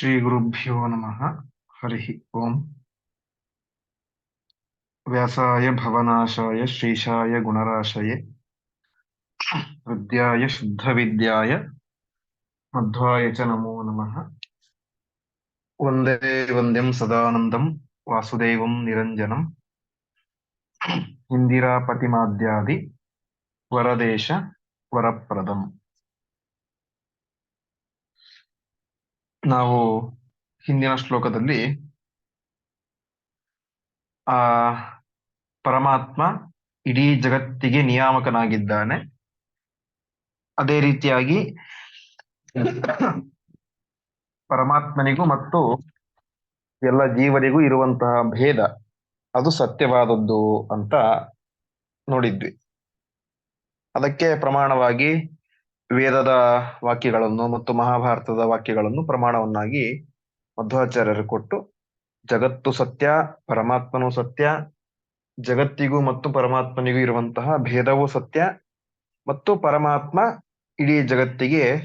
ಶ್ರೀ ಗುರುಭ್ಯೋ ನಮಃ ಹರಿ ಓಂ ವ್ಯಾಸಾಯ ಭವನಾಶಾಯ ಶ್ರೀಶಾಯ ಗುಣರಾಶಯೇ ಹೃದಯಾಯ ಶುದ್ಧ ವಿದ್ಯಾಯ ಮಧ್ವಾಯ ಚ ನಮೋ ನಮಃ ವಂದೇ ವಂದ್ಯಂ ಸದಾನಂದಂ ವಾಸುದೇವಂ ನಿರಂಜನಂ ಇಂದಿರಾಪತಿಮಾದ್ಯಾದಿ ವರದೇಶ ವರಪ್ರದಂ ನಾವು ಹಿಂದಿನ ಶ್ಲೋಕದಲ್ಲಿ, ಆ, ಪರಮಾತ್ಮ ಇಡೀ ಜಗತ್ತಿಗೆ ನಿಯಾಮಕನಾಗಿದ್ದಾನೆ. ಅದೇ ರೀತಿಯಾಗಿ ಪರಮಾತ್ಮನಿಗೂ ಮತ್ತು ಎಲ್ಲ ಜೀವರಿಗೂ ಇರುವಂತಹ ಭೇದ, ಅದು ಸತ್ಯವಾದದ್ದು ಅಂತ ನೋಡಿದ್ವಿ. ಅದಕ್ಕೆ ಪ್ರಮಾಣವಾಗಿ ವೇದದ ವಾಕ್ಯಗಳನ್ನು ಮತ್ತು ಮಹಾಭಾರತದ ವಾಕ್ಯಗಳನ್ನು ಪ್ರಮಾಣವನ್ನಾಗಿ ಮಧ್ವಾಚಾರ್ಯರು ಕೊಟ್ಟು, ಜಗತ್ತು ಸತ್ಯ, ಪರಮಾತ್ಮನು ಸತ್ಯ, ಜಗತ್ತಿಗೂ ಮತ್ತು ಪರಮಾತ್ಮನಿಗೂ ಇರುವಂತಹ ಭೇದವೂ ಸತ್ಯ ಮತ್ತು ಪರಮಾತ್ಮ ಇಡೀ ಜಗತ್ತಿಗೆ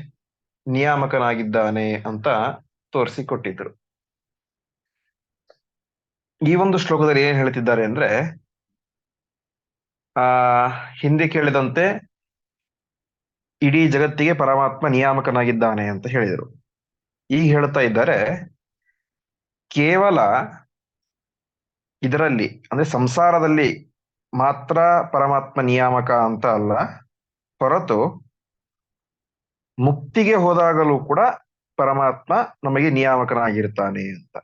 ನಿಯಾಮಕನಾಗಿದ್ದಾನೆ ಅಂತ ತೋರಿಸಿಕೊಟ್ಟಿದ್ರು. ಈ ಒಂದು ಶ್ಲೋಕದಲ್ಲಿ ಏನ್ ಹೇಳ್ತಿದ್ದಾರೆ ಅಂದ್ರೆ, ಆ, ಹಿಂದೆ ಕೇಳಿದಂತೆ ಇಡೀ ಜಗತ್ತಿಗೆ ಪರಮಾತ್ಮ ನಿಯಾಮಕನಾಗಿದ್ದಾನೆ ಅಂತ ಹೇಳಿದರು. ಈಗ ಹೇಳ್ತಾ ಇದ್ದಾರೆ, ಕೇವಲ ಇದರಲ್ಲಿ, ಅಂದ್ರೆ ಸಂಸಾರದಲ್ಲಿ ಮಾತ್ರ ಪರಮಾತ್ಮ ನಿಯಾಮಕ ಅಂತ ಅಲ್ಲ, ಹೊರತು ಮುಕ್ತಿಗೆ ಹೋದಾಗಲೂ ಕೂಡ ಪರಮಾತ್ಮ ನಮಗೆ ನಿಯಾಮಕನಾಗಿರ್ತಾನೆ ಅಂತ.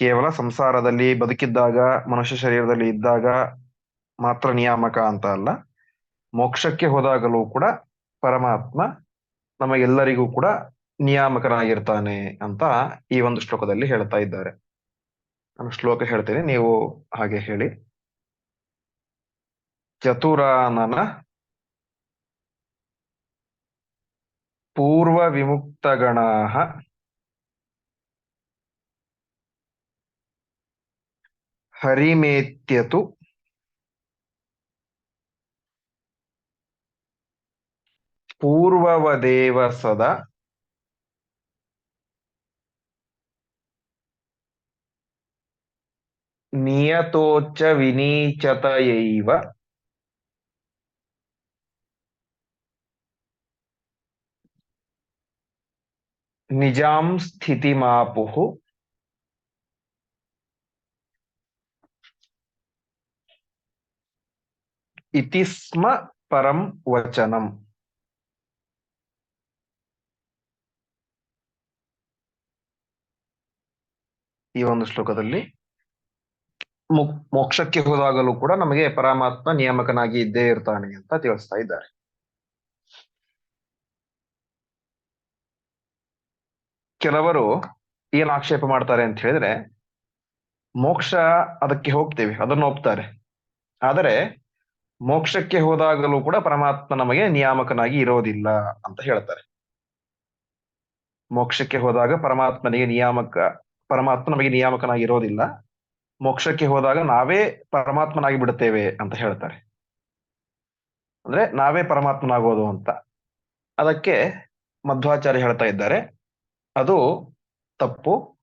ಕೇವಲ ಸಂಸಾರದಲ್ಲಿ ಬದುಕಿದ್ದಾಗ, ಮನುಷ್ಯ ಶರೀರದಲ್ಲಿ ಇದ್ದಾಗ ಮಾತ್ರ ನಿಯಾಮಕ ಅಂತ ಅಲ್ಲ, ಮೋಕ್ಷಕ್ಕೆ ಹೋದಾಗಲೂ ಕೂಡ ಪರಮಾತ್ಮ ನಮಗೆಲ್ಲರಿಗೂ ಕೂಡ ನಿಯಾಮಕನಾಗಿರ್ತಾನೆ ಅಂತ ಈ ಒಂದು ಶ್ಲೋಕದಲ್ಲಿ ಹೇಳ್ತಾ ಇದ್ದಾರೆ. ನಾನು ಶ್ಲೋಕ ಹೇಳ್ತೇನೆ, ನೀವು ಹಾಗೆ ಹೇಳಿ. ಚತುರಾನನ ಪೂರ್ವ ವಿಮುಕ್ತಗಣಾ ಹರಿಮೇತ್ಯತು ಪೂರ್ವವದೇವ ಸದಾ ನಿಯತೋಚ್ಚ ವಿನೀಚತಯೈವ ನಿಜಾಂ ಸ್ಥಿತಿಮಾಪುಃ ಇತಿ ಸ್ಮ ಪರಂ ಈ ಒಂದು ಶ್ಲೋಕದಲ್ಲಿ ಮೋಕ್ಷಕ್ಕೆ ಹೋದಾಗಲೂ ಕೂಡ ನಮಗೆ ಪರಮಾತ್ಮ ನಿಯಾಮಕನಾಗಿ ಇದ್ದೇ ಇರ್ತಾನೆ ಅಂತ ತಿಳಿಸ್ತಾ ಇದ್ದಾರೆ. ಕೆಲವರು ಏನ್ ಆಕ್ಷೇಪ ಮಾಡ್ತಾರೆ ಅಂತ ಹೇಳಿದ್ರೆ, ಮೋಕ್ಷ ಅದಕ್ಕೆ ಹೋಗ್ತೇವೆ, ಅದನ್ನು ಒಪ್ತಾರೆ. ಆದರೆ ಮೋಕ್ಷಕ್ಕೆ ಹೋದಾಗಲೂ ಕೂಡ ಪರಮಾತ್ಮ ನಮಗೆ ನಿಯಾಮಕನಾಗಿ ಇರೋದಿಲ್ಲ ಅಂತ ಹೇಳ್ತಾರೆ. ಮೋಕ್ಷಕ್ಕೆ ಹೋದಾಗ ಪರಮಾತ್ಮನಿಗೆ ನಿಯಾಮಕ ಪರಮಾತ್ಮ ನಮಗೆ ನಿಯಾಮಕನಾಗಿರೋದಿಲ್ಲ. ಮೋಕ್ಷಕ್ಕೆ ಹೋದಾಗ ನಾವೇ ಪರಮಾತ್ಮನಾಗಿ ಬಿಡುತ್ತೇವೆ ಅಂತ ಹೇಳ್ತಾರೆ. ಅಂದ್ರೆ ನಾವೇ ಪರಮಾತ್ಮನಾಗೋದು ಅಂತ. ಅದಕ್ಕೆ ಮಧ್ವಾಚಾರ್ಯ ಹೇಳ್ತಾ ಇದ್ದಾರೆ. ಅದು ತಪ್ಪು.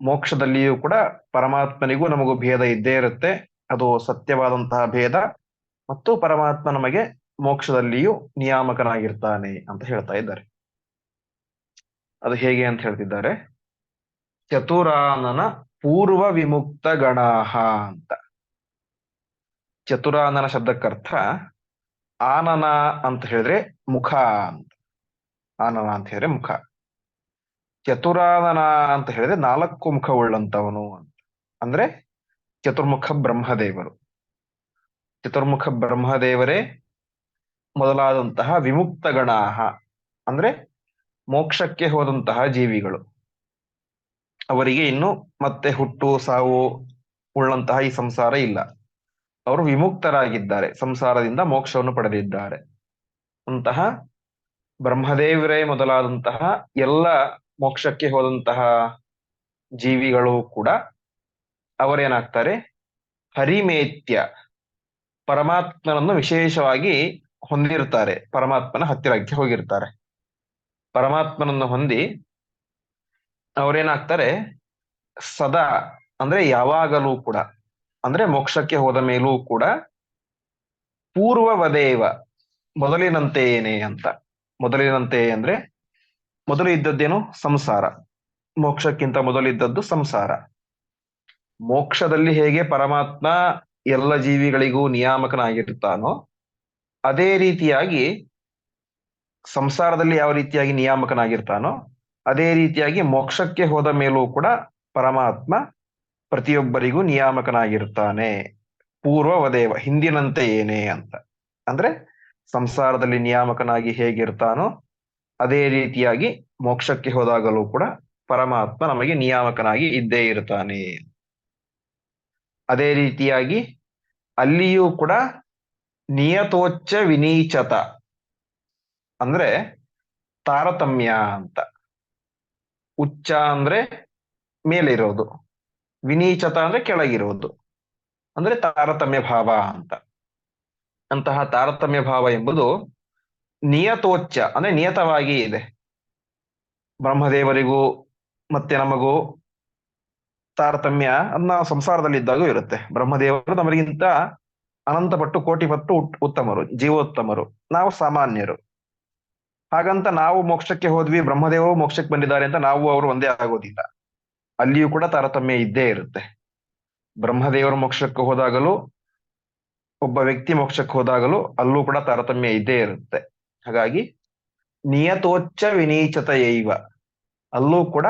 ಮೋಕ್ಷದಲ್ಲಿಯೂ ಕೂಡ ಪರಮಾತ್ಮನಿಗೂ ನಮಗೂ ಭೇದ ಇದ್ದೇ ಇರುತ್ತೆ. ಅದು ಸತ್ಯವಾದಂತಹ ಭೇದ. ಮತ್ತು ಪರಮಾತ್ಮ ನಮಗೆ ಮೋಕ್ಷದಲ್ಲಿಯೂ ನಿಯಾಮಕನಾಗಿರ್ತಾನೆ ಅಂತ ಹೇಳ್ತಾ ಇದ್ದಾರೆ. ಅದು ಹೇಗೆ ಅಂತ ಹೇಳ್ತಿದ್ದಾರೆ. ಚತುರಾನನ ಪೂರ್ವ ವಿಮುಕ್ತ ಗಣಾಹ ಅಂತ. ಚತುರಾನನ ಶಬ್ದಕ್ಕರ್ಥ ಆನನ ಅಂತ ಹೇಳಿದ್ರೆ ಮುಖ ಅಂತ. ಆನನ ಅಂತ ಹೇಳಿದ್ರೆ ಮುಖ. ಚತುರಾನನ ಅಂತ ಹೇಳಿದ್ರೆ ನಾಲ್ಕು ಮುಖವುಳ್ಳಂತವನು ಅಂತ. ಅಂದ್ರೆ ಚತುರ್ಮುಖ ಬ್ರಹ್ಮದೇವರು. ಚತುರ್ಮುಖ ಬ್ರಹ್ಮದೇವರೇ ಮೊದಲಾದಂತಹ ವಿಮುಕ್ತ ಗಣಾಹ. ಅಂದ್ರೆ ಮೋಕ್ಷಕ್ಕೆ ಹೋದಂತಹ ಜೀವಿಗಳು. ಅವರಿಗೆ ಇನ್ನು ಮತ್ತೆ ಹುಟ್ಟು, ಸಾವು ಉಳ್ಳಂತಹ ಈ ಸಂಸಾರ ಇಲ್ಲ. ಅವರು ವಿಮುಕ್ತರಾಗಿದ್ದಾರೆ. ಸಂಸಾರದಿಂದ ಮೋಕ್ಷವನ್ನು ಪಡೆದಿದ್ದಾರೆ. ಅಂತಹ ಬ್ರಹ್ಮದೇವರೇ ಮೊದಲಾದಂತಹ ಎಲ್ಲ ಮೋಕ್ಷಕ್ಕೆ ಹೋದಂತಹ ಜೀವಿಗಳು ಕೂಡ ಅವರೇನಾಗ್ತಾರೆ? ಹರಿಮೇತ್ಯ ಪರಮಾತ್ಮನನ್ನು ವಿಶೇಷವಾಗಿ ಹೊಂದಿರ್ತಾರೆ ಪರಮಾತ್ಮನ ಹತ್ತಿರಕ್ಕೆ ಹೋಗಿರ್ತಾರೆ. ಪರಮಾತ್ಮನನ್ನು ಹೊಂದಿ ಅವ್ರೇನಾಗ್ತಾರೆ, ಸದಾ, ಅಂದ್ರೆ ಯಾವಾಗಲೂ ಕೂಡ, ಅಂದ್ರೆ ಮೋಕ್ಷಕ್ಕೆ ಹೋದ ಮೇಲೂ ಕೂಡ, ಪೂರ್ವವದೇವ ಏನೇ ಅಂತ. ಮೊದಲಿನಂತೆ ಅಂದ್ರೆ, ಮೊದಲು ಇದ್ದದ್ದೇನು? ಸಂಸಾರ. ಮೋಕ್ಷಕ್ಕಿಂತ ಮೊದಲಿದ್ದದ್ದು ಸಂಸಾರ. ಮೋಕ್ಷದಲ್ಲಿ ಹೇಗೆ ಪರಮಾತ್ಮ ಎಲ್ಲ ಜೀವಿಗಳಿಗೂ ನಿಯಾಮಕನಾಗಿರ್ತಾನೋ, ಅದೇ ರೀತಿಯಾಗಿ ಸಂಸಾರದಲ್ಲಿ ಯಾವ ರೀತಿಯಾಗಿ ನಿಯಾಮಕನಾಗಿರ್ತಾನೋ ಅದೇ ರೀತಿಯಾಗಿ ಮೋಕ್ಷಕ್ಕೆ ಹೋದ ಮೇಲೂ ಕೂಡ ಪರಮಾತ್ಮ ಪ್ರತಿಯೊಬ್ಬರಿಗೂ ನಿಯಾಮಕನಾಗಿರ್ತಾನೆ. ಪೂರ್ವವದೇವ, ಹಿಂದಿನಂತೆ ಏನೇ ಅಂತ. ಅಂದ್ರೆ ಸಂಸಾರದಲ್ಲಿ ನಿಯಾಮಕನಾಗಿ ಹೇಗಿರ್ತಾನೋ ಅದೇ ರೀತಿಯಾಗಿ ಮೋಕ್ಷಕ್ಕೆ ಹೋದಾಗಲೂ ಕೂಡ ಪರಮಾತ್ಮ ನಮಗೆ ನಿಯಾಮಕನಾಗಿ ಇದ್ದೇ ಇರ್ತಾನೆ. ಅದೇ ರೀತಿಯಾಗಿ ಅಲ್ಲಿಯೂ ಕೂಡ ನಿಯತೋಚ್ಚ ವಿನೀಚತ. ಅಂದ್ರೆ ತಾರತಮ್ಯ ಅಂತ. ಉಚ್ಚ ಅಂದ್ರೆ ಮೇಲಿರೋದು. ವಿನೀಚತ ಅಂದ್ರೆ ಕೆಳಗಿರೋದು. ಅಂದ್ರೆ ತಾರತಮ್ಯ ಭಾವ ಅಂತ. ಅಂತಹ ತಾರತಮ್ಯ ಭಾವ ಎಂಬುದು ನಿಯತೋಚ್ಚ, ಅಂದ್ರೆ ನಿಯತವಾಗಿ ಇದೆ. ಬ್ರಹ್ಮದೇವರಿಗೂ ಮತ್ತೆ ನಮಗೂ ತಾರತಮ್ಯ ಸಂಸಾರದಲ್ಲಿ ಸಂಸಾರದಲ್ಲಿದ್ದಾಗೂ ಇರುತ್ತೆ. ಬ್ರಹ್ಮದೇವರು ನಮಗಿಂತ ಅನಂತ ಪಟ್ಟು ಕೋಟಿ ಪಟ್ಟು ಉತ್ತಮರು, ಜೀವೋತ್ತಮರು. ನಾವು ಸಾಮಾನ್ಯರು. ಹಾಗಂತ ನಾವು ಮೋಕ್ಷಕ್ಕೆ ಹೋದ್ವಿ ಬ್ರಹ್ಮದೇವರು ಮೋಕ್ಷಕ್ಕೆ ಬಂದಿದ್ದಾರೆ ಅಂತ ನಾವು ಅವರು ಒಂದೇ ಆಗೋದಿಲ್ಲ. ಅಲ್ಲಿಯೂ ಕೂಡ ತಾರತಮ್ಯ ಇದ್ದೇ ಇರುತ್ತೆ. ಬ್ರಹ್ಮದೇವರು ಮೋಕ್ಷಕ್ಕೆ ಹೋದಾಗಲೂ, ಒಬ್ಬ ವ್ಯಕ್ತಿ ಮೋಕ್ಷಕ್ಕೆ ಹೋದಾಗಲೂ ಅಲ್ಲೂ ಕೂಡ ತಾರತಮ್ಯ ಇದ್ದೇ ಇರುತ್ತೆ. ಹಾಗಾಗಿ ನಿಯತೋಚ್ಚ ವಿನೀಚತೆಯೈವ ಅಲ್ಲೂ ಕೂಡ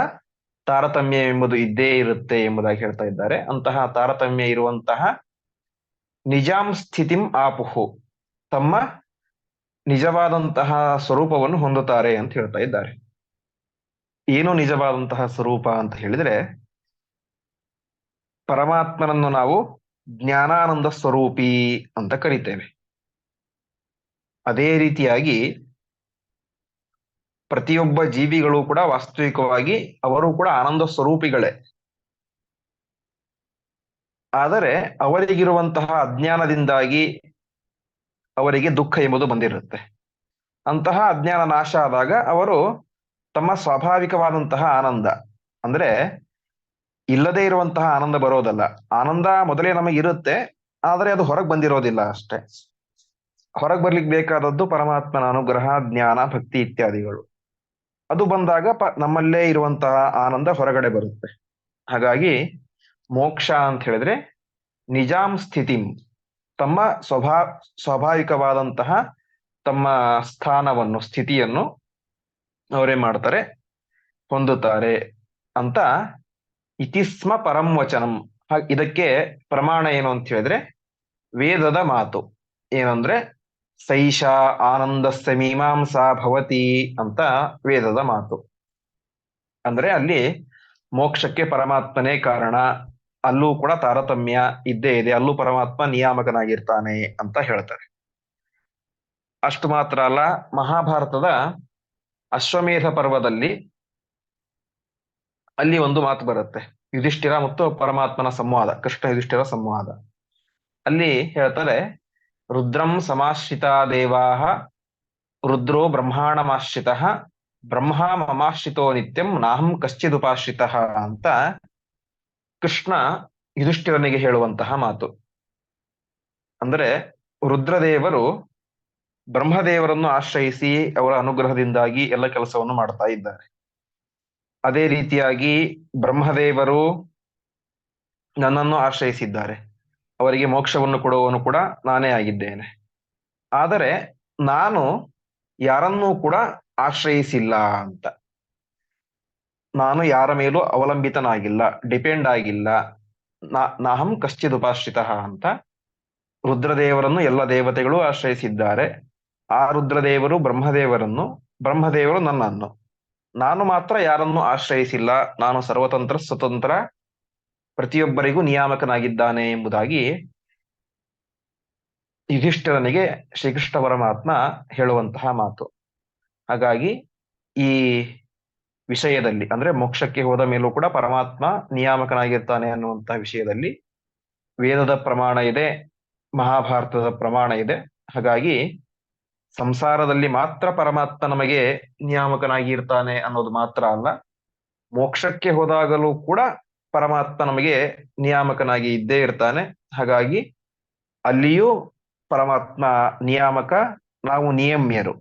ತಾರತಮ್ಯ ಎಂಬುದು ಇದ್ದೇ ಇರುತ್ತೆ ಎಂಬುದಾಗಿ ಹೇಳ್ತಾ ಇದ್ದಾರೆ. ಅಂತಹ ತಾರತಮ್ಯ ಇರುವಂತಹ ನಿಜಾಂ ಸ್ಥಿತಿಂ ಆಪುಹು, ತಮ್ಮ ನಿಜವಾದಂತಹ ಸ್ವರೂಪವನ್ನು ಹೊಂದುತ್ತಾರೆ ಅಂತ ಹೇಳ್ತಾ ಇದ್ದಾರೆ. ಏನು ನಿಜವಾದಂತಹ ಸ್ವರೂಪ ಅಂತ ಹೇಳಿದ್ರೆ, ಪರಮಾತ್ಮನನ್ನು ನಾವು ಜ್ಞಾನಾನಂದ ಸ್ವರೂಪಿ ಅಂತ ಕರಿತೇವೆ. ಅದೇ ರೀತಿಯಾಗಿ ಪ್ರತಿಯೊಬ್ಬ ಜೀವಿಗಳು ಕೂಡ ವಾಸ್ತವಿಕವಾಗಿ ಅವರು ಕೂಡ ಆನಂದ ಸ್ವರೂಪಿಗಳೇ. ಆದರೆ ಅವರಿಗಿರುವಂತಹ ಅಜ್ಞಾನದಿಂದಾಗಿ ಅವರಿಗೆ ದುಃಖ ಎಂಬುದು ಬಂದಿರುತ್ತೆ. ಅಂತಹ ಅಜ್ಞಾನ ನಾಶ ಆದಾಗ ಅವರು ತಮ್ಮ ಸ್ವಾಭಾವಿಕವಾದಂತಹ ಆನಂದ, ಅಂದ್ರೆ ಇಲ್ಲದೆ ಇರುವಂತಹ ಆನಂದ ಬರೋದಲ್ಲ. ಆನಂದ ಮೊದಲೇ ನಮಗೆ ಇರುತ್ತೆ, ಆದರೆ ಅದು ಹೊರಗೆ ಬಂದಿರೋದಿಲ್ಲ ಅಷ್ಟೇ. ಹೊರಗೆ ಬರ್ಲಿಕ್ಕೆ ಬೇಕಾದದ್ದು ಪರಮಾತ್ಮನ ಅನುಗ್ರಹ, ಜ್ಞಾನ, ಭಕ್ತಿ ಇತ್ಯಾದಿಗಳು. ಅದು ಬಂದಾಗ ಪ, ನಮ್ಮಲ್ಲೇ ಇರುವಂತಹ ಆನಂದ ಹೊರಗಡೆ ಬರುತ್ತೆ. ಹಾಗಾಗಿ ಮೋಕ್ಷ ಅಂತ ಹೇಳಿದ್ರೆ ನಿಜಾಂ ಸ್ಥಿತಿಂ. ತಮ್ಮ ಸ್ವಭಾ, ಸ್ವಾಭಾವಿಕವಾದಂತಹ ತಮ್ಮ ಸ್ಥಾನವನ್ನು, ಸ್ಥಿತಿಯನ್ನು ಅವರೇ ಮಾಡ್ತಾರೆ, ಹೊಂದುತ್ತಾರೆ ಅಂತ ಇತಿಸ್ಮ ಪರಂ ವಚನಂ. ಇದಕ್ಕೆ ಪ್ರಮಾಣ ಏನು ಅಂತ ಹೇಳಿದ್ರೆ, ವೇದದ ಮಾತು ಏನಂದ್ರೆ, ಸೈಷಾ ಆನಂದಸ್ಯ ಮೀಮಾಂಸಾ ಭವತಿ ಅಂತ ವೇದದ ಮಾತು. ಅಂದ್ರೆ ಅಲ್ಲಿ ಮೋಕ್ಷಕ್ಕೆ ಪರಮಾತ್ಮನೇ ಕಾರಣ. ಅಲ್ಲೂ ಕೂಡ ತಾರತಮ್ಯ ಇದ್ದೇ ಇದೆ. ಅಲ್ಲೂ ಪರಮಾತ್ಮ ನಿಯಾಮಕನಾಗಿರ್ತಾನೆ ಅಂತ ಹೇಳ್ತಾರೆ. ಅಷ್ಟು ಮಾತ್ರ ಅಲ್ಲ, ಮಹಾಭಾರತದ ಅಶ್ವಮೇಧ ಪರ್ವದಲ್ಲಿ ಅಲ್ಲಿ ಒಂದು ಮಾತು ಬರುತ್ತೆ. ಯುಧಿಷ್ಠಿರ ಮತ್ತು ಪರಮಾತ್ಮನ ಸಂವಾದ, ಕೃಷ್ಣ ಯುಧಿಷ್ಠಿರ ಸಂವಾದ. ಅಲ್ಲಿ ಹೇಳ್ತಾರೆ, ರುದ್ರಂ ಸಮಾಶ್ರಿತ ದೇವಾಹ ರುದ್ರೋ ಬ್ರಹ್ಮಾಣಮಾಶ್ರಿತ ಬ್ರಹ್ಮ ಮಮಾಶ್ರಿತೋ ನಿತ್ಯಂ ನಾಹಂ ಕಶ್ಚಿದುಪಾಶ್ರಿತ ಅಂತ ಕೃಷ್ಣ ಯುಧಿಷ್ಠಿರನಿಗೆ ಹೇಳುವಂತಹ ಮಾತು. ಅಂದರೆ ರುದ್ರದೇವರು ಬ್ರಹ್ಮದೇವರನ್ನು ಆಶ್ರಯಿಸಿ ಅವರ ಅನುಗ್ರಹದಿಂದಾಗಿ ಎಲ್ಲ ಕೆಲಸವನ್ನು ಮಾಡ್ತಾ ಇದ್ದಾರೆ. ಅದೇ ರೀತಿಯಾಗಿ ಬ್ರಹ್ಮದೇವರು ನನ್ನನ್ನು ಆಶ್ರಯಿಸಿದ್ದಾರೆ. ಅವರಿಗೆ ಮೋಕ್ಷವನ್ನು ಕೊಡುವವನು ಕೂಡ ನಾನೇ ಆಗಿದ್ದೇನೆ. ಆದರೆ ನಾನು ಯಾರನ್ನೂ ಕೂಡ ಆಶ್ರಯಿಸಿಲ್ಲ ಅಂತ. ನಾನು ಯಾರ ಮೇಲೂ ಅವಲಂಬಿತನಾಗಿಲ್ಲ ಡಿಪೆಂಡ್ ಆಗಿಲ್ಲ. ನಾಹಂ ಕಶ್ಚಿತ್ ಉಪಾಶ್ರಿತ ಅಂತ ರುದ್ರದೇವರನ್ನು ಎಲ್ಲ ದೇವತೆಗಳು ಆಶ್ರಯಿಸಿದ್ದಾರೆ. ಆ ರುದ್ರದೇವರು ಬ್ರಹ್ಮದೇವರನ್ನು, ಬ್ರಹ್ಮದೇವರು ನನ್ನನ್ನು. ನಾನು ಮಾತ್ರ ಯಾರನ್ನು ಆಶ್ರಯಿಸಿಲ್ಲ. ನಾನು ಸರ್ವತಂತ್ರ, ಸ್ವತಂತ್ರ, ಪ್ರತಿಯೊಬ್ಬರಿಗೂ ನಿಯಾಮಕನಾಗಿದ್ದಾನೆ ಎಂಬುದಾಗಿ ಯುಧಿಷ್ಠಿರನಿಗೆ ಶ್ರೀಕೃಷ್ಣ ಪರಮಾತ್ಮ ಹೇಳುವಂತಹ ಮಾತು. ಹಾಗಾಗಿ ಈ ವಿಷಯದಲ್ಲಿ, ಅಂದ್ರೆ ಮೋಕ್ಷಕ್ಕೆ ಹೋದ ಮೇಲೂ ಕೂಡ ಪರಮಾತ್ಮ ನಿಯಾಮಕನಾಗಿರ್ತಾನೆ ಅನ್ನುವಂತಹ ವಿಷಯದಲ್ಲಿ ವೇದದ ಪ್ರಮಾಣ ಇದೆ, ಮಹಾಭಾರತದ ಪ್ರಮಾಣ ಇದೆ. ಹಾಗಾಗಿ ಸಂಸಾರದಲ್ಲಿ ಮಾತ್ರ ಪರಮಾತ್ಮ ನಮಗೆ ನಿಯಾಮಕನಾಗಿ ಇರ್ತಾನೆ ಅನ್ನೋದು ಮಾತ್ರ ಅಲ್ಲ, ಮೋಕ್ಷಕ್ಕೆ ಹೋದಾಗಲೂ ಕೂಡ ಪರಮಾತ್ಮ ನಮಗೆ ನಿಯಾಮಕನಾಗಿ ಇದ್ದೇ ಇರ್ತಾನೆ. ಹಾಗಾಗಿ ಅಲ್ಲಿಯೂ ಪರಮಾತ್ಮ ನಿಯಾಮಕ, ನಾವು ನಿಯಮ್ಯರು.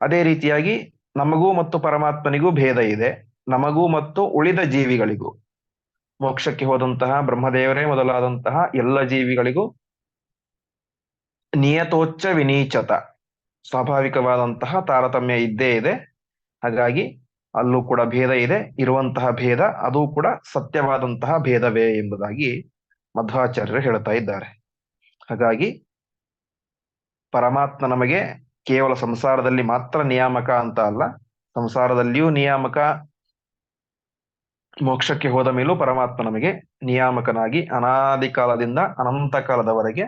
ಅದೇ ರೀತಿಯಾಗಿ ನಮಗೂ ಮತ್ತು ಪರಮಾತ್ಮನಿಗೂ ಭೇದ ಇದೆ. ನಮಗೂ ಮತ್ತು ಉಳಿದ ಜೀವಿಗಳಿಗೂ. ಮೋಕ್ಷಕ್ಕೆ ಹೋದಂತಹ ಬ್ರಹ್ಮದೇವರೇ ಮೊದಲಾದಂತಹ ಎಲ್ಲ ಜೀವಿಗಳಿಗೂ ನಿಯತೋಚ್ಚ ವಿನೀಚತ. ಸ್ವಾಭಾವಿಕವಾದಂತಹ ತಾರತಮ್ಯ ಇದ್ದೇ ಇದೆ. ಹಾಗಾಗಿ ಅಲ್ಲೂ ಕೂಡ ಭೇದ ಇದೆ. ಇರುವಂತಹ ಭೇದ, ಅದು ಕೂಡ ಸತ್ಯವಾದಂತಹ ಭೇದವೇ ಎಂಬುದಾಗಿ ಮಧ್ವಾಚಾರ್ಯರು ಹೇಳ್ತಾ ಇದ್ದಾರೆ. ಹಾಗಾಗಿ ಪರಮಾತ್ಮ ನಮಗೆ ಕೇವಲ ಸಂಸಾರದಲ್ಲಿ ಮಾತ್ರ ನಿಯಾಮಕ ಅಂತ ಅಲ್ಲ, ಸಂಸಾರದಲ್ಲಿಯೂ ನಿಯಾಮಕ, ಮೋಕ್ಷಕ್ಕೆ ಹೋದ ಮೇಲೂ ಪರಮಾತ್ಮ ನಮಗೆ ನಿಯಾಮಕನಾಗಿ ಅನಾದಿ ಕಾಲದಿಂದ ಅನಂತ ಕಾಲದವರೆಗೆ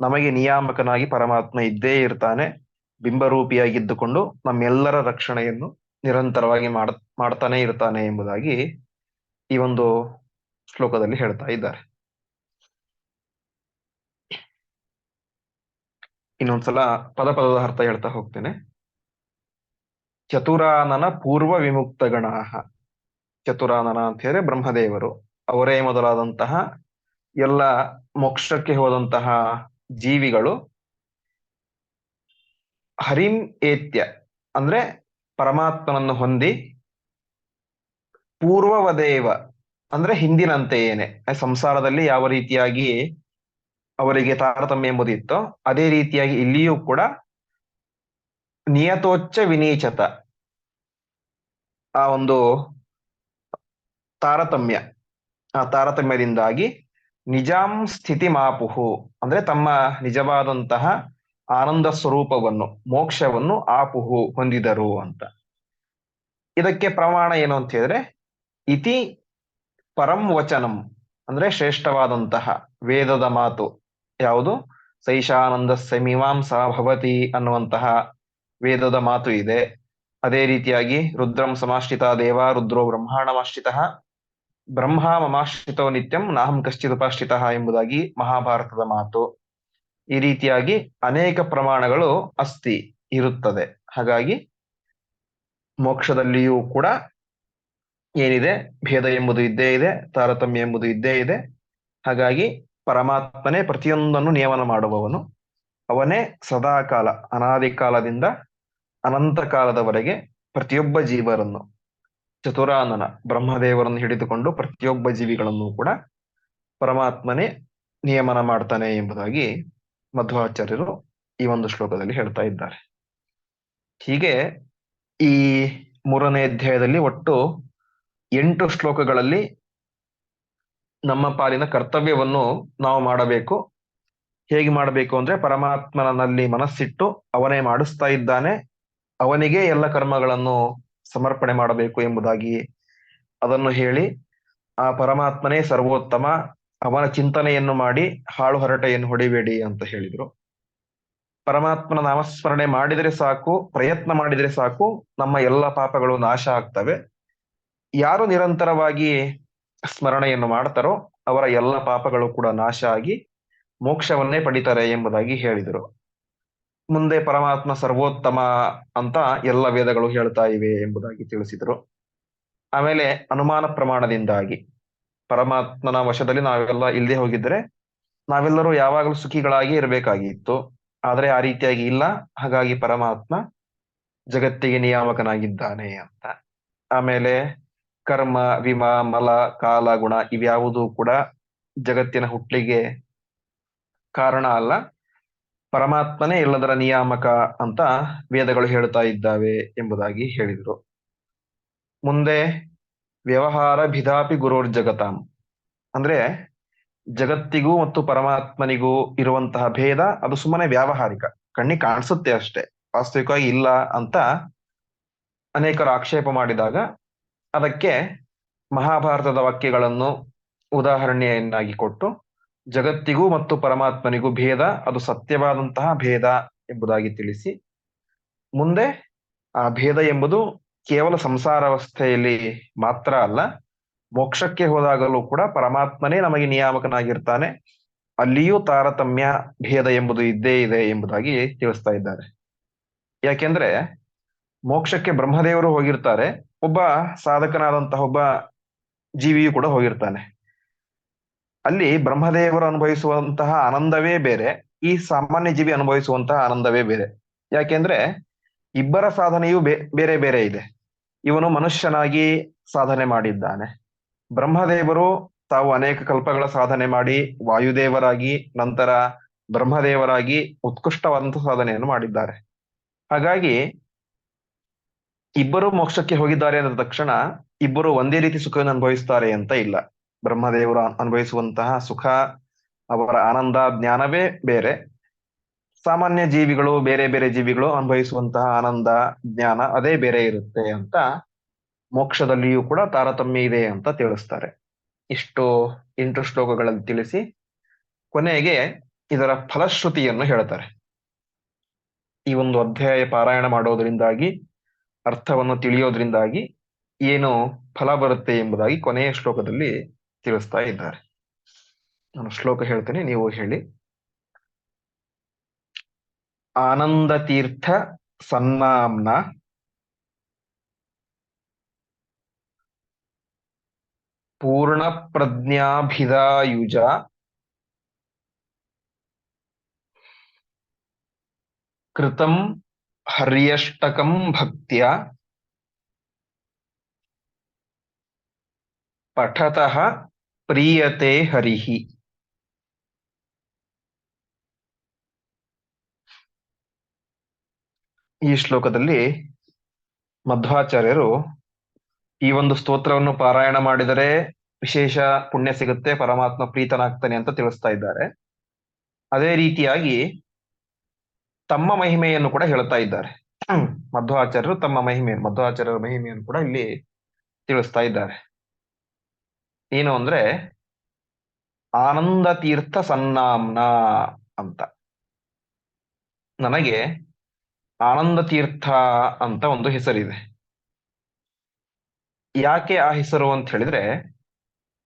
ನಮಗೆ ನಿಯಾಮಕನಾಗಿ ಪರಮಾತ್ಮ ಇದ್ದೇ ಇರ್ತಾನೆ, ಬಿಂಬರೂಪಿಯಾಗಿದ್ದುಕೊಂಡು ನಮ್ಮೆಲ್ಲರ ರಕ್ಷಣೆಯನ್ನು ನಿರಂತರವಾಗಿ ಮಾಡ್, ಮಾಡ್ತಾನೆ ಇರ್ತಾನೆ ಎಂಬುದಾಗಿ ಈ ಒಂದು ಶ್ಲೋಕದಲ್ಲಿ ಹೇಳ್ತಾ ಇದ್ದಾರೆ. ಇನ್ನೊಂದ್ಸಲ ಪದ ಪದದ ಅರ್ಥ ಹೇಳ್ತಾ ಹೋಗ್ತೇನೆ. ಚತುರಾನನ ಪೂರ್ವ ವಿಮುಕ್ತ ಗಣಾಹ ಚತುರಾನನ ಅಂತ ಹೇಳಿದ್ರೆ ಬ್ರಹ್ಮದೇವರು. ಅವರೇ ಮೊದಲಾದಂತಹ ಎಲ್ಲ ಮೋಕ್ಷಕ್ಕೆ ಹೋದಂತಹ ಜೀವಿಗಳು. ಹರಿಂ ಏತ್ಯ ಅಂದ್ರೆ ಪರಮಾತ್ಮನನ್ನು ಹೊಂದಿ ಪೂರ್ವವದೇವ ಅಂದ್ರೆ ಹಿಂದಿನಂತೆಯೇನೆ. ಸಂಸಾರದಲ್ಲಿ ಯಾವ ರೀತಿಯಾಗಿ ಅವರಿಗೆ ತಾರತಮ್ಯ ಎಂಬುದಿತ್ತು. ಅದೇ ರೀತಿಯಾಗಿ ಇಲ್ಲಿಯೂ ಕೂಡ ನಿಯತೋಚ್ಚ ವಿನೀಚತ ಆ ಒಂದು ತಾರತಮ್ಯ, ಆ ತಾರತಮ್ಯದಿಂದಾಗಿ ನಿಜಾಂ ಸ್ಥಿತಿ ಮಾಪುಹು, ಅಂದ್ರೆ ತಮ್ಮ ನಿಜವಾದಂತಹ ಆನಂದ ಸ್ವರೂಪವನ್ನು, ಮೋಕ್ಷವನ್ನು ಆಪುಹು ಹೊಂದಿದರು ಅಂತ. ಇದಕ್ಕೆ ಪ್ರಮಾಣ ಏನು ಅಂತ ಹೇಳಿದ್ರೆ, ಇತಿ ಪರಂ ವಚನಂ, ಅಂದ್ರೆ ಶ್ರೇಷ್ಠವಾದಂತಹ ವೇದದ ಮಾತು. ಯಾವುದು? ಸೈಷಾನಂದ ಮೀಮಾಂಸಾ ಭವತಿ ಅನ್ನುವಂತಹ ವೇದದ ಮಾತು ಇದೆ. ಅದೇ ರೀತಿಯಾಗಿ ರುದ್ರಂ ಸಮಾಶ್ರಿತ ದೇವ ರುದ್ರೋ ಬ್ರಹ್ಮಾಂಡಮಾಶ್ರಿತ ಬ್ರಹ್ಮ ಮಮಾಶ್ರಿತೋ ನಿತ್ಯಂ ನಾಹಂ ಕಶ್ಚಿತ್ ಉಪಾಶ್ರಿತ ಎಂಬುದಾಗಿ ಮಹಾಭಾರತದ ಮಾತು. ಈ ರೀತಿಯಾಗಿ ಅನೇಕ ಪ್ರಮಾಣಗಳು ಅಸ್ತಿ ಇರುತ್ತದೆ. ಹಾಗಾಗಿ ಮೋಕ್ಷದಲ್ಲಿಯೂ ಕೂಡ ಏನಿದೆ? ಭೇದ ಎಂಬುದು ಇದ್ದೇ ಇದೆ, ತಾರತಮ್ಯ ಎಂಬುದು ಇದ್ದೇ ಇದೆ. ಹಾಗಾಗಿ ಪರಮಾತ್ಮನೇ ಪ್ರತಿಯೊಂದನ್ನು ನಿಯಮನ ಮಾಡುವವನು. ಅವನೇ ಸದಾ ಕಾಲ ಅನಾದಿ ಕಾಲದಿಂದ ಅನಂತ ಕಾಲದವರೆಗೆ ಪ್ರತಿಯೊಬ್ಬ ಜೀವರನ್ನು, ಚತುರಾನನ, ಬ್ರಹ್ಮದೇವರನ್ನು ಹಿಡಿದುಕೊಂಡು ಪ್ರತಿಯೊಬ್ಬ ಜೀವಿಗಳನ್ನು ಕೂಡ ಪರಮಾತ್ಮನೇ ನಿಯಮನ ಮಾಡ್ತಾನೆ ಎಂಬುದಾಗಿ ಮಧ್ವಾಚಾರ್ಯರು ಈ ಒಂದು ಶ್ಲೋಕದಲ್ಲಿ ಹೇಳ್ತಾ ಇದ್ದಾರೆ. ಹೀಗೆ ಈ ಮೂರನೇ ಅಧ್ಯಾಯದಲ್ಲಿ ಒಟ್ಟು ಎಂಟು ಶ್ಲೋಕಗಳಲ್ಲಿ ನಮ್ಮ ಪಾಲಿನ ಕರ್ತವ್ಯವನ್ನು ನಾವು ಮಾಡಬೇಕು. ಹೇಗೆ ಮಾಡಬೇಕು ಅಂದ್ರೆ ಪರಮಾತ್ಮನಲ್ಲಿ ಮನಸ್ಸಿಟ್ಟು ಅವನೇ ಮಾಡಿಸ್ತಾ ಇದ್ದಾನೆ. ಅವನಿಗೆ ಎಲ್ಲ ಕರ್ಮಗಳನ್ನು ಸಮರ್ಪಣೆ ಮಾಡಬೇಕು ಎಂಬುದಾಗಿ ಅದನ್ನು ಹೇಳಿ ಆ ಪರಮಾತ್ಮನೇ ಸರ್ವೋತ್ತಮ. ಅವನ ಚಿಂತನೆಯನ್ನು ಮಾಡಿ ಹಾಳು ಹರಟೆಯನ್ನು ಹೊಡಿಬೇಡಿ ಅಂತ ಹೇಳಿದರು. ಪರಮಾತ್ಮನ ನಾಮಸ್ಮರಣೆ ಮಾಡಿದರೆ ಸಾಕು, ಪ್ರಯತ್ನ ಮಾಡಿದರೆ ಸಾಕು, ನಮ್ಮ ಎಲ್ಲ ಪಾಪಗಳು ನಾಶ ಆಗ್ತವೆ. ಯಾರು ನಿರಂತರವಾಗಿ ಸ್ಮರಣೆಯನ್ನು ಮಾಡ್ತಾರೋ ಅವರ ಎಲ್ಲ ಪಾಪಗಳು ಕೂಡ ನಾಶ ಆಗಿ ಮೋಕ್ಷವನ್ನೇ ಪಡಿತಾರೆ ಎಂಬುದಾಗಿ ಹೇಳಿದರು. ಮುಂದೆ ಪರಮಾತ್ಮ ಸರ್ವೋತ್ತಮ ಅಂತ ಎಲ್ಲ ವೇದಗಳು ಹೇಳ್ತಾ ಇವೆ ಎಂಬುದಾಗಿ ತಿಳಿಸಿದರು. ಆಮೇಲೆ ಅನುಮಾನ ಪ್ರಮಾಣದಿಂದಾಗಿ ಪರಮಾತ್ಮನ ವಶದಲ್ಲಿ ನಾವೆಲ್ಲ ಇಲ್ಲದೆ ಹೋಗಿದ್ರೆ ನಾವೆಲ್ಲರೂ ಯಾವಾಗಲೂ ಸುಖಿಗಳಾಗಿ ಇರಬೇಕಾಗಿತ್ತು. ಆದ್ರೆ ಆ ರೀತಿಯಾಗಿ ಇಲ್ಲ. ಹಾಗಾಗಿ ಪರಮಾತ್ಮ ಜಗತ್ತಿಗೆ ನಿಯಾಮಕನಾಗಿದ್ದಾನೆ ಅಂತ. ಆಮೇಲೆ ಕರ್ಮ, ವಿಮ, ಮಲ, ಕಾಲ, ಗುಣ ಇವ್ಯಾವುದೂ ಕೂಡ ಜಗತ್ತಿನ ಹುಟ್ಲಿಗೆ ಕಾರಣ ಅಲ್ಲ. ಪರಮಾತ್ಮನೇ ಎಲ್ಲದರ ನಿಯಾಮಕ ಅಂತ ವೇದಗಳು ಹೇಳ್ತಾ ಇದ್ದಾವೆ ಎಂಬುದಾಗಿ ಹೇಳಿದರು. ಮುಂದೆ ವ್ಯವಹಾರ ಭಿದಾಪಿ ಗುರೋರ್ ಜಗತಾಂ. ಅಂದ್ರೆ ಜಗತ್ತಿಗೂ ಮತ್ತು ಪರಮಾತ್ಮನಿಗೂ ಇರುವಂತಹ ಭೇದ ಅದು ಸುಮ್ಮನೆ ವ್ಯಾವಹಾರಿಕ. ಕಣ್ಣಿ ಕಾಣಿಸುತ್ತೆ ಅಷ್ಟೇ. ವಾಸ್ತವಿಕವಾಗಿ ಇಲ್ಲ ಅಂತ ಅನೇಕರು ಆಕ್ಷೇಪ ಮಾಡಿದಾಗ ಅದಕ್ಕೆ ಮಹಾಭಾರತದ ವಾಕ್ಯಗಳನ್ನು ಉದಾಹರಣೆಯನ್ನಾಗಿ ಕೊಟ್ಟು ಜಗತ್ತಿಗೂ ಮತ್ತು ಪರಮಾತ್ಮನಿಗೂ ಭೇದ, ಅದು ಸತ್ಯವಾದಂತಹ ಭೇದ ಎಂಬುದಾಗಿ ತಿಳಿಸಿ. ಮುಂದೆ ಆ ಭೇದ ಎಂಬುದು ಕೇವಲ ಸಂಸಾರಾವಸ್ಥೆಯಲ್ಲಿ ಮಾತ್ರ ಅಲ್ಲ, ಮೋಕ್ಷಕ್ಕೆ ಹೋದಾಗಲೂ ಕೂಡ ಪರಮಾತ್ಮನೇ ನಮಗೆ ನಿಯಾಮಕನಾಗಿರ್ತಾನೆ. ಅಲ್ಲಿಯೂ ತಾರತಮ್ಯ ಭೇದ ಎಂಬುದು ಇದ್ದೇ ಇದೆ ಎಂಬುದಾಗಿ ತಿಳಿಸ್ತಾ ಇದ್ದಾರೆ. ಯಾಕೆಂದ್ರೆ ಮೋಕ್ಷಕ್ಕೆ ಬ್ರಹ್ಮದೇವರು ಹೋಗಿರ್ತಾರೆ. ಒಬ್ಬ ಸಾಧಕನಾದಂತಹ ಒಬ್ಬ ಜೀವಿಯು ಕೂಡ ಹೋಗಿರ್ತಾನೆ. ಅಲ್ಲಿ ಬ್ರಹ್ಮದೇವರು ಅನುಭವಿಸುವಂತಹ ಆನಂದವೇ ಬೇರೆ, ಈ ಸಾಮಾನ್ಯ ಜೀವಿ ಅನುಭವಿಸುವಂತಹ ಆನಂದವೇ ಬೇರೆ. ಯಾಕೆಂದ್ರೆ ಇಬ್ಬರ ಸಾಧನೆಯು ಬೇರೆ ಬೇರೆ ಇದೆ. ಇವನು ಮನುಷ್ಯನಾಗಿ ಸಾಧನೆ ಮಾಡಿದ್ದಾನೆ. ಬ್ರಹ್ಮದೇವರು ತಾವು ಅನೇಕ ಕಲ್ಪಗಳ ಸಾಧನೆ ಮಾಡಿ ವಾಯುದೇವರಾಗಿ, ನಂತರ ಬ್ರಹ್ಮದೇವರಾಗಿ ಉತ್ಕೃಷ್ಟವಾದಂತಹ ಸಾಧನೆಯನ್ನು ಮಾಡಿದ್ದಾರೆ. ಹಾಗಾಗಿ ಇಬ್ಬರು ಮೋಕ್ಷಕ್ಕೆ ಹೋಗಿದ್ದಾರೆ ಅಂದ ತಕ್ಷಣ ಇಬ್ಬರು ಒಂದೇ ರೀತಿ ಸುಖವನ್ನು ಅನುಭವಿಸ್ತಾರೆ ಅಂತ ಇಲ್ಲ. ಬ್ರಹ್ಮದೇವರು ಅನುಭವಿಸುವಂತಹ ಸುಖ, ಅವರ ಆನಂದ, ಜ್ಞಾನವೇ ಬೇರೆ. ಸಾಮಾನ್ಯ ಜೀವಿಗಳು, ಬೇರೆ ಬೇರೆ ಜೀವಿಗಳು ಅನುಭವಿಸುವಂತಹ ಆನಂದ, ಜ್ಞಾನ ಅದೇ ಬೇರೆ ಇರುತ್ತೆ ಅಂತ ಮೋಕ್ಷದಲ್ಲಿಯೂ ಕೂಡ ತಾರತಮ್ಯ ಇದೆ ಅಂತ ತಿಳಿಸ್ತಾರೆ. ಇಷ್ಟು ಎಂಟು ಶ್ಲೋಕಗಳಲ್ಲಿ ತಿಳಿಸಿ ಕೊನೆಗೆ ಇದರ ಫಲಶ್ರುತಿಯನ್ನು ಹೇಳ್ತಾರೆ. ಈ ಒಂದು ಅಧ್ಯಾಯ ಪಾರಾಯಣ ಮಾಡೋದ್ರಿಂದಾಗಿ ಅರ್ಥವನ್ನು ತಿಳಿಯೋದ್ರಿಂದಾಗಿ ಏನು ಫಲ ಬರುತ್ತೆ ಎಂಬುದಾಗಿ ಕೊನೆಯ ಶ್ಲೋಕದಲ್ಲಿ ತಿಳಿಸ್ತಾ ಇದ್ದಾರೆ. ನಾನು ಶ್ಲೋಕ ಹೇಳ್ತೇನೆ, ನೀವು ಹೇಳಿ. ಆನಂದ ತೀರ್ಥ ಸನ್ನಾಮ್ನ ಪೂರ್ಣ ಪ್ರಜ್ಞಾಭಿದಾಯುಜ ಕೃತಂ ಹರ್ಯಷ್ಟಕಂ ಭಕ್ತಿಯ ಪಠತಃ ಪ್ರೀಯತೆ ಹರಿಹಿ ಈ ಶ್ಲೋಕದಲ್ಲಿ ಮಧ್ವಾಚಾರ್ಯರು ಈ ಒಂದು ಸ್ತೋತ್ರವನ್ನು ಪಾರಾಯಣ ಮಾಡಿದರೆ ವಿಶೇಷ ಪುಣ್ಯ ಸಿಗುತ್ತೆ, ಪರಮಾತ್ಮ ಪ್ರೀತನಾಗ್ತಾನೆ ಅಂತ ತಿಳಿಸ್ತಾ ಇದ್ದಾರೆ. ಅದೇ ರೀತಿಯಾಗಿ ತಮ್ಮ ಮಹಿಮೆಯನ್ನು ಕೂಡ ಹೇಳ್ತಾ ಇದ್ದಾರೆ. ಮಧ್ವಾಚಾರ್ಯರು ತಮ್ಮ ಮಹಿಮೆ, ಮಧ್ವಾಚಾರ್ಯರ ಮಹಿಮೆಯನ್ನು ಕೂಡ ಇಲ್ಲಿ ತಿಳಿಸ್ತಾ ಇದ್ದಾರೆ. ಏನು ಅಂದ್ರೆ, ಆನಂದ ತೀರ್ಥ ಸನ್ನಾಮ್ನ ಅಂತ. ನನಗೆ ಆನಂದ ತೀರ್ಥ ಅಂತ ಒಂದು ಹೆಸರಿದೆ. ಯಾಕೆ ಆ ಹೆಸರು ಅಂತ ಹೇಳಿದ್ರೆ,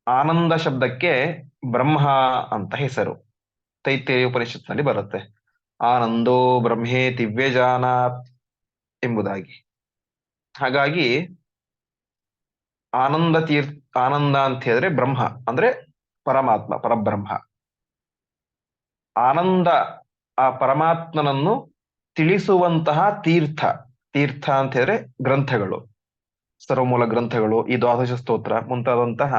ಆನಂದ ಶಬ್ದಕ್ಕೆ ಬ್ರಹ್ಮ ಅಂತ ಹೆಸರು. ತೈತೇಯ ಉಪನಿಷತ್ನಲ್ಲಿ ಬರುತ್ತೆ. ಆನಂದೋ ಬ್ರಹ್ಮೇ ದಿವ್ಯಜಾನಾತ್ ಎಂಬುದಾಗಿ. ಹಾಗಾಗಿ ಆನಂದ ತೀರ್ಥ, ಆನಂದ ಅಂತ ಹೇಳಿದ್ರೆ ಬ್ರಹ್ಮ, ಅಂದ್ರೆ ಪರಮಾತ್ಮ, ಪರಬ್ರಹ್ಮ. ಆನಂದ, ಆ ಪರಮಾತ್ಮನನ್ನು ತಿಳಿಸುವಂತಹ ತೀರ್ಥ ತೀರ್ಥ ಅಂತ ಹೇಳಿದ್ರೆ ಗ್ರಂಥಗಳು. ಸರ್ವಮೂಲ ಗ್ರಂಥಗಳು, ಈ ದ್ವಾದಶ ಸ್ತೋತ್ರ ಮುಂತಾದಂತಹ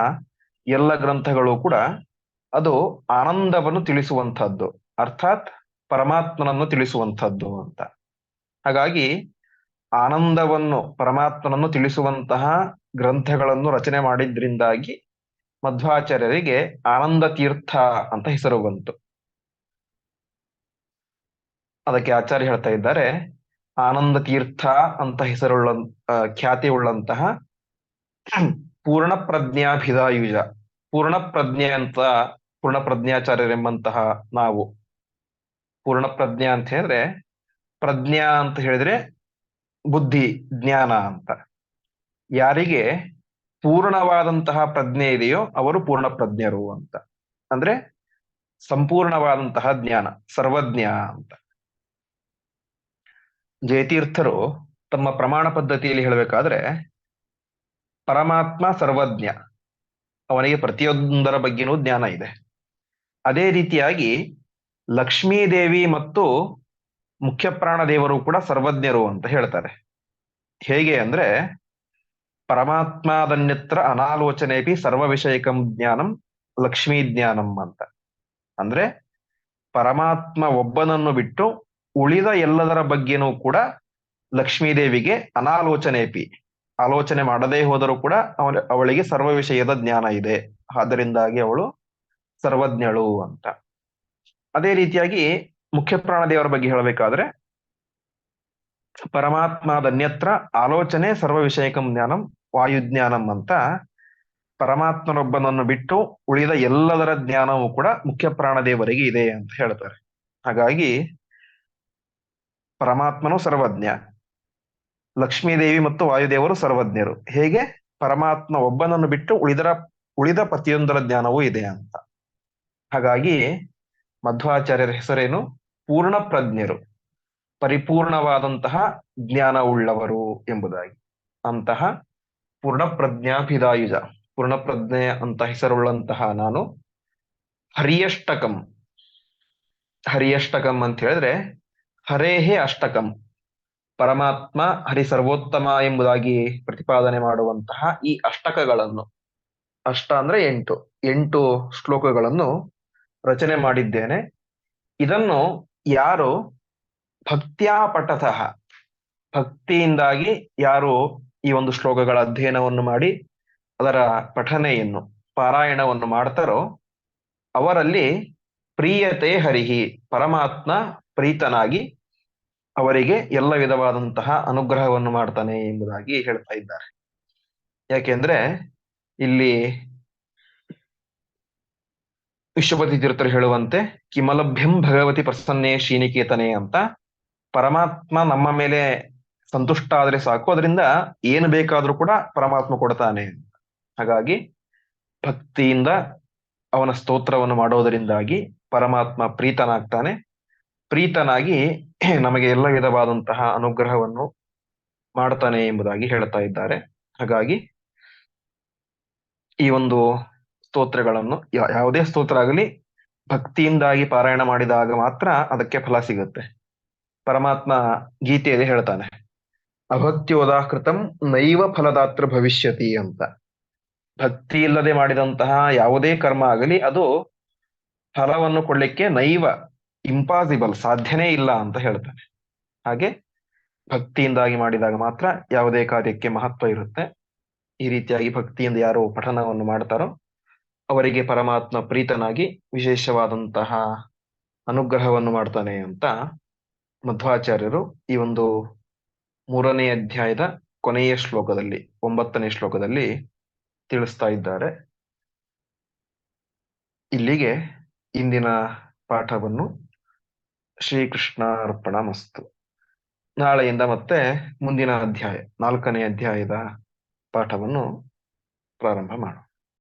ಎಲ್ಲ ಗ್ರಂಥಗಳು ಕೂಡ ಅದು ಆನಂದವನ್ನು ತಿಳಿಸುವಂತಹದ್ದು ಅರ್ಥಾತ್ ಪರಮಾತ್ಮನನ್ನು ತಿಳಿಸುವಂಥದ್ದು ಅಂತ. ಹಾಗಾಗಿ ಆನಂದವನ್ನು ಪರಮಾತ್ಮನನ್ನು ತಿಳಿಸುವಂತಹ ಗ್ರಂಥಗಳನ್ನು ರಚನೆ ಮಾಡಿದ್ರಿಂದಾಗಿ ಮಧ್ವಾಚಾರ್ಯರಿಗೆ ಆನಂದ ತೀರ್ಥ ಅಂತ ಹೆಸರು ಬಂತು. ಅದಕ್ಕೆ ಆಚಾರ್ಯ ಹೇಳ್ತಾ ಇದ್ದಾರೆ, ಆನಂದ ತೀರ್ಥ ಅಂತ ಹೆಸರುಳ್ಳ ಖ್ಯಾತಿ ಉಳ್ಳಂತಹ ಪೂರ್ಣ ಪ್ರಜ್ಞಾಭಿದಾಯುಜ. ಪೂರ್ಣ ಪ್ರಜ್ಞೆ ಅಂತ ಪೂರ್ಣ ಪ್ರಜ್ಞಾಚಾರ್ಯರೆಂಬಂತಹ ನಾವು ಪೂರ್ಣ ಪ್ರಜ್ಞ ಅಂತ ಹೇಳಿದ್ರೆ ಪ್ರಜ್ಞಾ ಅಂತ ಹೇಳಿದ್ರೆ ಬುದ್ಧಿ, ಜ್ಞಾನ ಅಂತ. ಯಾರಿಗೆ ಪೂರ್ಣವಾದಂತಹ ಪ್ರಜ್ಞೆ ಇದೆಯೋ ಅವರು ಪೂರ್ಣ ಪ್ರಜ್ಞರು ಅಂತ. ಅಂದ್ರೆ ಸಂಪೂರ್ಣವಾದಂತಹ ಜ್ಞಾನ, ಸರ್ವಜ್ಞ ಅಂತ. ಜಯತೀರ್ಥರು ತಮ್ಮ ಪ್ರಮಾಣ ಪದ್ಧತಿಯಲ್ಲಿ ಹೇಳಬೇಕಾದ್ರೆ ಪರಮಾತ್ಮ ಸರ್ವಜ್ಞ. ಅವನಿಗೆ ಪ್ರತಿಯೊಂದರ ಬಗ್ಗೆನೂ ಜ್ಞಾನ ಇದೆ. ಅದೇ ರೀತಿಯಾಗಿ ಲಕ್ಷ್ಮೀದೇವಿ ಮತ್ತು ಮುಖ್ಯ ಪ್ರಾಣ ದೇವರು ಕೂಡ ಸರ್ವಜ್ಞರು ಅಂತ ಹೇಳ್ತಾರೆ. ಹೇಗೆ ಅಂದ್ರೆ ಪರಮಾತ್ಮಾದನ್ಯತ್ರ ಅನಾಲೋಚನೆಪಿ ಸರ್ವ ವಿಷಯಕಂ ಜ್ಞಾನಂ ಲಕ್ಷ್ಮೀ ಜ್ಞಾನಂ ಅಂತ. ಅಂದ್ರೆ ಪರಮಾತ್ಮ ಒಬ್ಬನನ್ನು ಬಿಟ್ಟು ಉಳಿದ ಎಲ್ಲದರ ಬಗ್ಗೆನೂ ಕೂಡ ಲಕ್ಷ್ಮೀದೇವಿಗೆ ಅನಾಲೋಚನೆಪಿ, ಆಲೋಚನೆ ಮಾಡದೇ ಹೋದರೂ ಕೂಡ ಅವಳ ಅವಳಿಗೆ ಸರ್ವ ವಿಷಯದ ಜ್ಞಾನ ಇದೆ. ಆದ್ದರಿಂದಾಗಿ ಅವಳು ಸರ್ವಜ್ಞಳು ಅಂತ. ಅದೇ ರೀತಿಯಾಗಿ ಮುಖ್ಯ ಪ್ರಾಣದೇವರ ಬಗ್ಗೆ ಹೇಳಬೇಕಾದ್ರೆ ಪರಮಾತ್ಮದನ್ಯತ್ರ ಆಲೋಚನೆ ಸರ್ವ ವಿಷಯಕಂ ಜ್ಞಾನಂ ವಾಯುಜ್ಞಾನಂ ಅಂತ ಪರಮಾತ್ಮನೊಬ್ಬನನ್ನು ಬಿಟ್ಟು ಉಳಿದ ಎಲ್ಲದರ ಜ್ಞಾನವೂ ಕೂಡ ಮುಖ್ಯ ಪ್ರಾಣದೇವರಿಗೆ ಇದೆ ಅಂತ ಹೇಳ್ತಾರೆ. ಹಾಗಾಗಿ ಪರಮಾತ್ಮನು ಸರ್ವಜ್ಞ, ಲಕ್ಷ್ಮೀದೇವಿ ಮತ್ತು ವಾಯುದೇವರು ಸರ್ವಜ್ಞರು. ಹೇಗೆ? ಪರಮಾತ್ಮ ಒಬ್ಬನನ್ನು ಬಿಟ್ಟು ಉಳಿದರ ಉಳಿದ ಪ್ರತಿಯೊಂದರ ಜ್ಞಾನವೂ ಇದೆ ಅಂತ. ಹಾಗಾಗಿ ಮಧ್ವಾಚಾರ್ಯರ ಹೆಸರೇನು? ಪೂರ್ಣ ಪ್ರಜ್ಞರು ಪರಿಪೂರ್ಣವಾದಂತಹ ಜ್ಞಾನವುಳ್ಳವರು ಎಂಬುದಾಗಿ. ಅಂತಹ ಪೂರ್ಣಪ್ರಜ್ಞಾಭಿದಾಯುಜ. ಪೂರ್ಣಪ್ರಜ್ಞೆ ಅಂತ ಹೆಸರುಳ್ಳಂತಹ ನಾನು ಹರಿಯಷ್ಟಕಂ. ಹರಿಯಷ್ಟಕಂ ಅಂತ ಹೇಳಿದ್ರೆ ಹರೇಹೇ ಅಷ್ಟಕಂ. ಪರಮಾತ್ಮ ಹರಿ ಸರ್ವೋತ್ತಮ ಎಂಬುದಾಗಿ ಪ್ರತಿಪಾದನೆ ಮಾಡುವಂತಹ ಈ ಅಷ್ಟಕಗಳನ್ನು. ಅಷ್ಟ ಅಂದ್ರೆ ಎಂಟು. ಎಂಟು ಶ್ಲೋಕಗಳನ್ನು ರಚನೆ ಮಾಡಿದ್ದೇನೆ. ಇದನ್ನು ಯಾರು ಭಕ್ತ್ಯಾ ಪಠತಃ ಭಕ್ತಿಯಿಂದಾಗಿ ಯಾರು ಈ ಒಂದು ಶ್ಲೋಕಗಳ ಅಧ್ಯಯನವನ್ನು ಮಾಡಿ ಅದರ ಪಠನೆಯನ್ನು, ಪಾರಾಯಣವನ್ನು ಮಾಡ್ತಾರೋ ಅವರಲ್ಲಿ ಪ್ರಿಯತೆ ಹರಿಹಿ, ಪರಮಾತ್ಮ ಪ್ರೀತನಾಗಿ ಅವರಿಗೆ ಎಲ್ಲ ವಿಧವಾದಂತಹ ಅನುಗ್ರಹವನ್ನು ಮಾಡ್ತಾನೆ ಎಂಬುದಾಗಿ ಹೇಳ್ತಾ ಇದ್ದಾರೆ. ಯಾಕೆಂದ್ರೆ ಇಲ್ಲಿ ವಿಶ್ವಪತಿ ತೀರ್ಥರು ಹೇಳುವಂತೆ ಕಿಮಲಭ್ಯಂ ಭಗವತಿ ಪ್ರಸನ್ನೇ ಶ್ರೀನಿಕೇತನೆ ಅಂತ ಪರಮಾತ್ಮ ನಮ್ಮ ಮೇಲೆ ಸಂತುಷ್ಟ ಆದರೆ ಸಾಕು. ಅದರಿಂದ ಏನು ಬೇಕಾದ್ರೂ ಕೂಡ ಪರಮಾತ್ಮ ಕೊಡ್ತಾನೆ. ಹಾಗಾಗಿ ಭಕ್ತಿಯಿಂದ ಅವನ ಸ್ತೋತ್ರವನ್ನು ಮಾಡೋದರಿಂದಾಗಿ ಪರಮಾತ್ಮ ಪ್ರೀತನಾಗ್ತಾನೆ. ಪ್ರೀತನಾಗಿ ನಮಗೆ ಎಲ್ಲ ವಿಧವಾದಂತಹ ಅನುಗ್ರಹವನ್ನು ಮಾಡ್ತಾನೆ ಎಂಬುದಾಗಿ ಹೇಳ್ತಾ ಇದ್ದಾರೆ. ಹಾಗಾಗಿ ಈ ಒಂದು ಸ್ತೋತ್ರಗಳನ್ನು ಯಾವುದೇ ಸ್ತೋತ್ರ ಆಗಲಿ, ಭಕ್ತಿಯಿಂದಾಗಿ ಪಾರಾಯಣ ಮಾಡಿದಾಗ ಮಾತ್ರ ಅದಕ್ಕೆ ಫಲ ಸಿಗುತ್ತೆ. ಪರಮಾತ್ಮ ಗೀತೆಯಲ್ಲಿ ಹೇಳ್ತಾನೆ, ಅಭಕ್ತಿಯೋದಾಕೃತಂ ನೈವ ಫಲದಾತ್ರ ಭವಿಷ್ಯತಿ ಅಂತ. ಭಕ್ತಿ ಇಲ್ಲದೆ ಮಾಡಿದಂತಹ ಯಾವುದೇ ಕರ್ಮ ಆಗಲಿ, ಅದು ಫಲವನ್ನು ಕೊಡ್ಲಿಕ್ಕೆ ನೈವ ಇಂಪಾಸಿಬಲ್ ಸಾಧ್ಯನೇ ಇಲ್ಲ ಅಂತ ಹೇಳ್ತಾನೆ. ಹಾಗೆ ಭಕ್ತಿಯಿಂದಾಗಿ ಮಾಡಿದಾಗ ಮಾತ್ರ ಯಾವುದೇ ಕಾರ್ಯಕ್ಕೆ ಮಹತ್ವ ಇರುತ್ತೆ. ಈ ರೀತಿಯಾಗಿ ಭಕ್ತಿಯಿಂದ ಯಾರು ಪಠನವನ್ನು ಮಾಡ್ತಾರೋ ಅವರಿಗೆ ಪರಮಾತ್ಮ ಪ್ರೀತನಾಗಿ ವಿಶೇಷವಾದಂತಹ ಅನುಗ್ರಹವನ್ನು ಮಾಡ್ತಾನೆ ಅಂತ ಮಧ್ವಾಚಾರ್ಯರು ಈ ಒಂದು ಮೂರನೇ ಅಧ್ಯಾಯದ ಕೊನೆಯ ಶ್ಲೋಕದಲ್ಲಿ, ಒಂಬತ್ತನೇ ಶ್ಲೋಕದಲ್ಲಿ ತಿಳಿಸ್ತಾ ಇದ್ದಾರೆ. ಇಲ್ಲಿಗೆ ಇಂದಿನ ಪಾಠವನ್ನು ಶ್ರೀಕೃಷ್ಣ ಅರ್ಪಣ ಮಸ್ತು ನಾಳೆಯಿಂದ ಮತ್ತೆ ಮುಂದಿನ ಅಧ್ಯಾಯ, ನಾಲ್ಕನೇ ಅಧ್ಯಾಯದ ಪಾಠವನ್ನು ಪ್ರಾರಂಭ ಮಾಡೋಣ.